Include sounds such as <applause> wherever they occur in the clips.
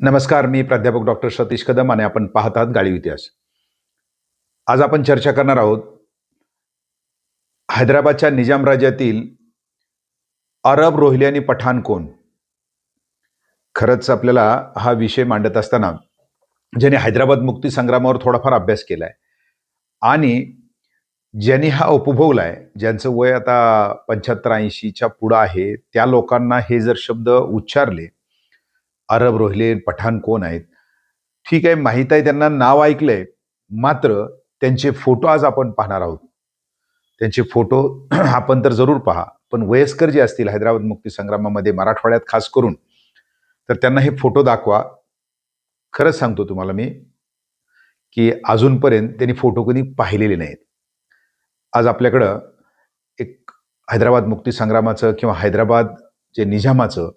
नमस्कार मी प्राध्यापक डॉक्टर सतीश कदम आणि आपण पाहत आहात इतिहास. आज आपण चर्चा करणार आहोत हैदराबादच्या निजाम राज्यातील अरब रोहिली आणि पठाण कोण खरंच आपल्याला हा विषय मांडत असताना ज्यांनी हैदराबाद मुक्ती संग्रामावर थोडाफार अभ्यास केलाय आणि ज्यांनी हा उपभोगलाय ज्यांचं वय आता पंच्याहत्तर ऐंशीच्या पुढं आहे त्या लोकांना हे जर शब्द उच्चारले अरब रोहिले पठाण कोण आहेत? ठीक आहे माहीत आहे त्यांना नाव ऐकलंय. मात्र त्यांचे फोटो आज आपण पाहणार आहोत. त्यांचे फोटो <clears throat> आपण तर जरूर पहा. पण वयस्कर जे असतील हैदराबाद मुक्ती संग्रामामध्ये मराठवाड्यात खास करून तर त्यांना हे फोटो दाखवा. खरंच सांगतो तुम्हाला मी की अजूनपर्यंत त्यांनी फोटो कधी पाहिलेले नाहीत. आज आपल्याकडं एक हैदराबाद मुक्तीसंग्रामाचं किंवा हैदराबाद जे निजामाचं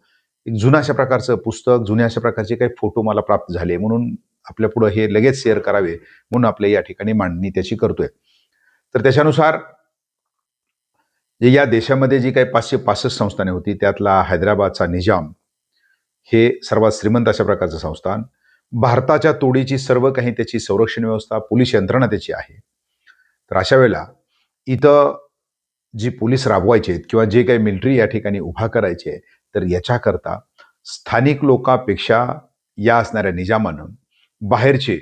एक जुनं अशा प्रकारचं पुस्तक जुन्या अशा प्रकारचे काही फोटो मला प्राप्त झाले. म्हणून आपल्या पुढं हे लगेच शेअर करावे म्हणून आपल्या या ठिकाणी मांडणी त्याची करतोय. तर त्याच्यानुसार जे या देशामध्ये जी काही पाचशे पासष्ट संस्थाने होती त्यातला हैदराबादचा निजाम हे सर्वात श्रीमंत अशा प्रकारचं संस्थान. भारताच्या तोडीची सर्व काही त्याची संरक्षण व्यवस्था पोलीस यंत्रणा त्याची आहे. तर अशा वेळेला इथं जी पोलीस राबवायचे किंवा जे काही मिलिटरी या ठिकाणी उभा करायचे तर याच्याकरता स्थानिक लोकांपेक्षा या असणाऱ्या निजामानं बाहेरचे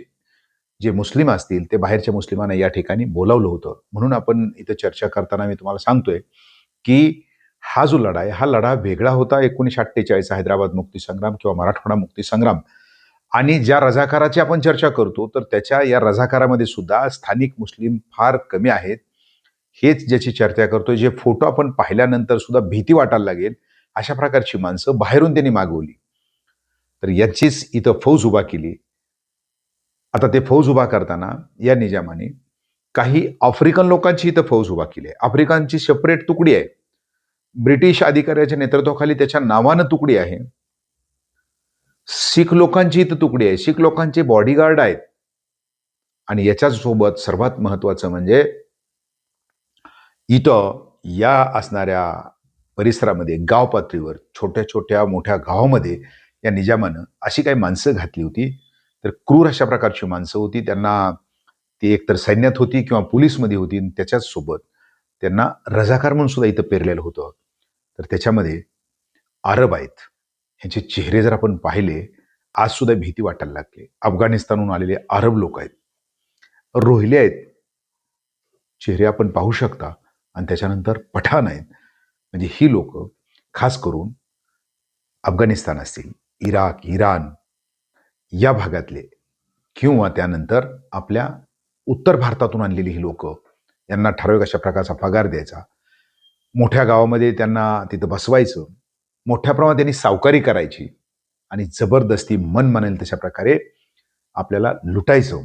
जे मुस्लिम असतील ते बाहेरच्या मुस्लिमांना या ठिकाणी बोलावलं होतं. म्हणून आपण इथं चर्चा करताना मी तुम्हाला सांगतोय की हा जो लढा आहे हा लढा वेगळा होता एकोणीसशे अठ्ठेचाळीस हैदराबाद मुक्तीसंग्राम किंवा मराठवाडा मुक्तीसंग्राम आणि ज्या रझाकाराची आपण चर्चा करतो तर त्याच्या या रझाकारामध्ये सुद्धा स्थानिक मुस्लिम फार कमी आहेत. हेच ज्याची चर्चा करतोय जे फोटो आपण पाहिल्यानंतर सुद्धा भीती वाटायला लागेल. अशा प्रकारची माणसं बाहेरून त्यांनी मागवली. तर याचीच इथं फौज उभा केली. आता ते फौज उभा करताना या निजामाने काही आफ्रिकन लोकांची इथं फौज उभा केली आहे. आफ्रिकांची सेपरेट तुकडी आहे. ब्रिटिश अधिकाऱ्याच्या नेतृत्वाखाली त्याच्या नावानं तुकडी आहे. शीख लोकांची इथं तुकडी आहे. शीख लोकांचे बॉडीगार्ड आहेत. आणि याच्याच सोबत सर्वात महत्वाचं म्हणजे इथं या असणाऱ्या परिसरामध्ये गाव पातळीवर छोट्या छोट्या मोठ्या गावामध्ये या निजामानं अशी काही माणसं घातली होती. तर क्रूर अशा प्रकारची माणसं होती. त्यांना ती एकतर सैन्यात होती किंवा पोलीसमध्ये होती. आणि त्याच्याच सोबत त्यांना रजाकार म्हणून सुद्धा इथं पेरलेलं होतं. तर त्याच्यामध्ये अरब आहेत. ह्यांचे चेहरे जर आपण पाहिले आज सुद्धा भीती वाटायला लागली. अफगाणिस्तानहून आलेले अरब लोक आहेत. रोहिले आहेत. चेहरे आपण पाहू शकता. आणि त्याच्यानंतर पठाण आहेत. म्हणजे ही लोक खास करून अफगाणिस्तान असतील इराक इराण या भागातले किंवा त्यानंतर आपल्या उत्तर भारतातून आणलेली ही लोक यांना ठराविक अशा प्रकारचा पगार द्यायचा. मोठ्या गावामध्ये त्यांना तिथं बसवायचं. मोठ्या प्रमाणात त्यांनी सावकारी करायची. आणि जबरदस्ती मन मानेल तशा प्रकारे आपल्याला लुटायचं.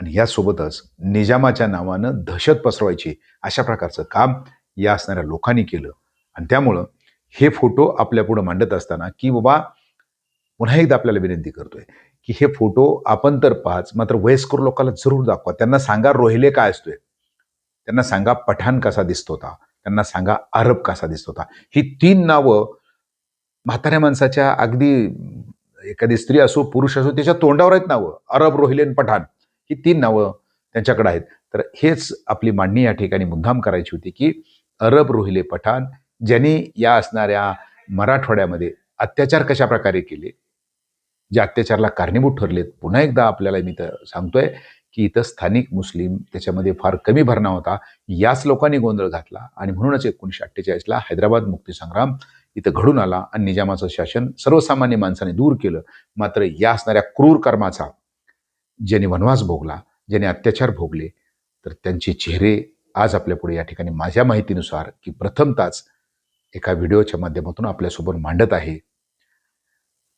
आणि यासोबतच निजामाच्या नावानं दहशत पसरवायची अशा प्रकारचं काम या असणाऱ्या लोकांनी केलं. आणि त्यामुळं हे फोटो आपल्या पुढं मांडत असताना की बाबा पुन्हा एकदा आपल्याला विनंती करतोय की हे फोटो आपण तर पाच मात्र वयस्कर लोकांना जरूर दाखवा. त्यांना सांगा रोहिले काय असतोय. त्यांना सांगा पठाण कसा दिसत होता. त्यांना सांगा अरब कसा दिसत होता. ही तीन नावं म्हाताऱ्या माणसाच्या अगदी एखादी स्त्री असो पुरुष असो त्याच्या तोंडावर आहेत नावं. अरब रोहिले आणि पठाण. ही तीन नावं त्यांच्याकडे आहेत. तर हेच आपली मांडणी या ठिकाणी मुद्दाम करायची होती की अरब रोहिले पठाण ज्यांनी या असणाऱ्या मराठवाड्यामध्ये अत्याचार कशा प्रकारे केले? जे अत्याचारला कारणीभूत ठरलेत. पुन्हा एकदा आपल्याला मी तर सांगतोय की इथं स्थानिक मुस्लिम त्याच्यामध्ये फार कमी भरणा होता. याच लोकांनी गोंधळ घातला आणि म्हणूनच एकोणीसशे अठ्ठेचाळीसला हैदराबाद मुक्तीसंग्राम इथं घडून आला आणि निजामाचं शासन सर्वसामान्य माणसाने दूर केलं. मात्र या असणाऱ्या क्रूर कर्माचा ज्यांनी वनवास भोगला ज्यांनी अत्याचार भोगले तर त्यांचे चेहरे आज आपल्या पुढे या ठिकाणी माझ्या माहितीनुसार की प्रथमताच एका व्हिडिओच्या माध्यमातून आपल्यासोबत मांडत आहे.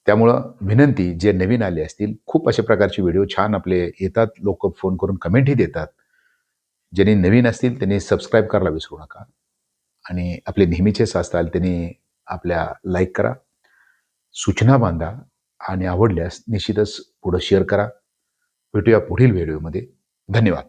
त्यामुळं विनंती जे नवीन आले असतील खूप अशा प्रकारचे व्हिडिओ छान आपले येतात. लोक फोन करून कमेंटही देतात. ज्यांनी नवीन असतील त्यांनी सबस्क्राईब करायला विसरू नका. आणि आपले नेहमीचेच असताल त्यांनी आपल्या लाईक करा. सूचना बांधा आणि आवडल्यास निश्चितच पुढं शेअर करा. भेटूया पुढील व्हिडिओमध्ये धन्यवाद.